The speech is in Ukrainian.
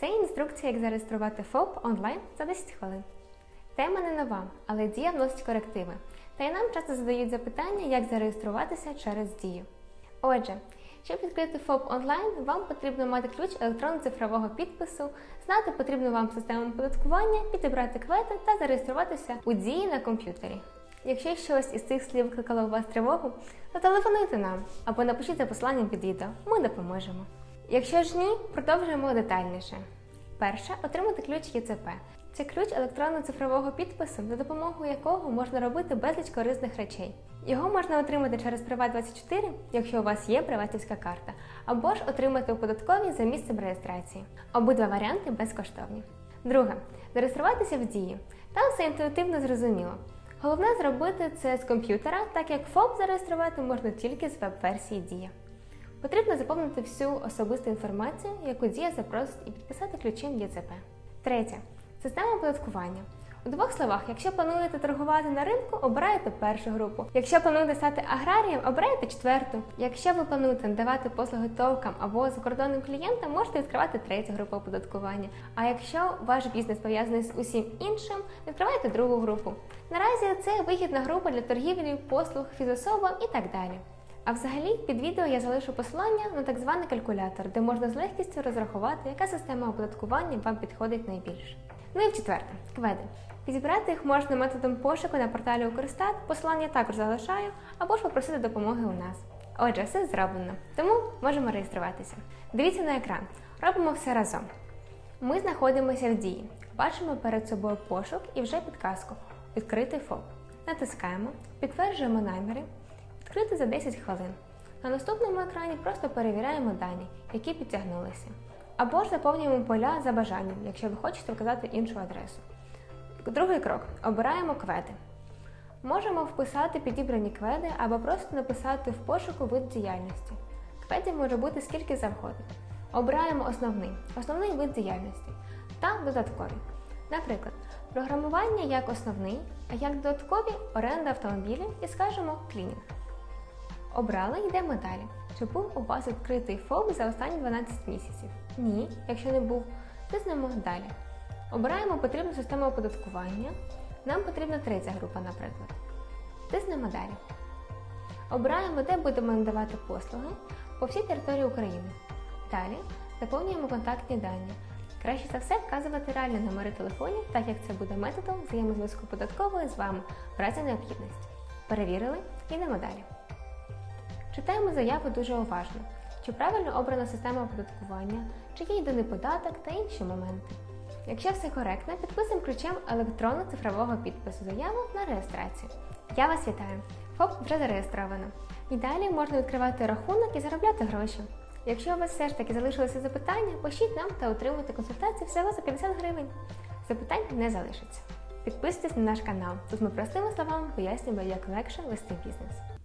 Це інструкція, як зареєструвати ФОП онлайн за 10 хвилин. Тема не нова, але дія вносить корективи. Та й нам часто задають запитання, як зареєструватися через дію. Отже, щоб відкрити ФОП онлайн, вам потрібно мати ключ електронно-цифрового підпису, знати потрібну вам систему оподаткування, підібрати квети та зареєструватися у дії на комп'ютері. Якщо щось із цих слів викликало у вас тривогу, то телефонуйте нам або напишіть за посиланням під відео. Ми допоможемо. Якщо ж ні, продовжуємо детальніше. Перше отримати ключ ЄЦП. Це ключ електронно-цифрового підпису, за допомогою якого можна робити безліч корисних речей. Його можна отримати через Приват24, якщо у вас є приватівська карта, або ж отримати у податковій за місцем реєстрації. Обидва варіанти безкоштовні. Друге зареєструватися в дії. Там все інтуїтивно зрозуміло. Головне зробити це з комп'ютера, так як ФОП зареєструвати можна тільки з веб-версії Дія. Потрібно заповнити всю особисту інформацію, яку Дія запросить, і підписати ключем ЄЦП. Третє. Система оподаткування. У двох словах, якщо плануєте торгувати на ринку, обираєте першу групу. Якщо плануєте стати аграрієм, обираєте четверту. Якщо ви плануєте надавати послуги товкам або закордонним клієнтам, можете відкривати третю групу оподаткування. А якщо ваш бізнес пов'язаний з усім іншим, відкривайте другу групу. Наразі це вигідна група для торгівлі, послуг, фізособам і так далі. А взагалі під відео я залишу посилання на так званий калькулятор, де можна з легкістю розрахувати, яка система оподаткування вам підходить найбільше. Ну і в четверте, кведи. Підібрати їх можна методом пошуку на порталі Укрстат, посилання також залишаю, або ж попросити допомоги у нас. Отже, все зроблено, тому можемо реєструватися. Дивіться на екран, робимо все разом. Ми знаходимося в дії, бачимо перед собою пошук і вже підказку Відкрити ФОП. Натискаємо, підтверджуємо наміри, відкрити за 10 хвилин. На наступному екрані просто перевіряємо дані, які підтягнулися. Або ж заповнюємо поля за бажанням, якщо ви хочете вказати іншу адресу. Другий крок обираємо кведи. Можемо вписати підібрані кведи або просто написати в пошуку вид діяльності. Кведів може бути скільки завгодно. Обираємо основний, основний вид діяльності та додаткові. Наприклад, програмування як основний, а як додаткові оренда автомобілів і скажемо клінінг. Обрали, йдемо далі. Чи був у вас відкритий ФОП за останні 12 місяців? Ні, якщо не був, тиснемо далі. Обираємо потрібну систему оподаткування. Нам потрібна третя група, наприклад. Тиснемо далі. Обираємо, де будемо надавати послуги по всій території України. Далі заповнюємо контактні дані. Краще за все вказувати реальні номери телефонів, так як це буде методом взаємозв'язку податкової з вами в разі необхідності. Перевірили, йдемо далі. Читаємо заяву дуже уважно, чи правильно обрана система оподаткування, чи є єдиний податок та інші моменти. Якщо все коректно, підписуємо ключем електронно-цифрового підпису заяву на реєстрацію. Я вас вітаю! ФОП вже зареєстровано. І далі можна відкривати рахунок і заробляти гроші. Якщо у вас все ж таки залишилися запитання, пишіть нам та отримуйте консультацію всього за 50 гривень. Запитань не залишиться. Підписуйтесь на наш канал. Тут ми простими словами пояснюємо, як легше вести бізнес.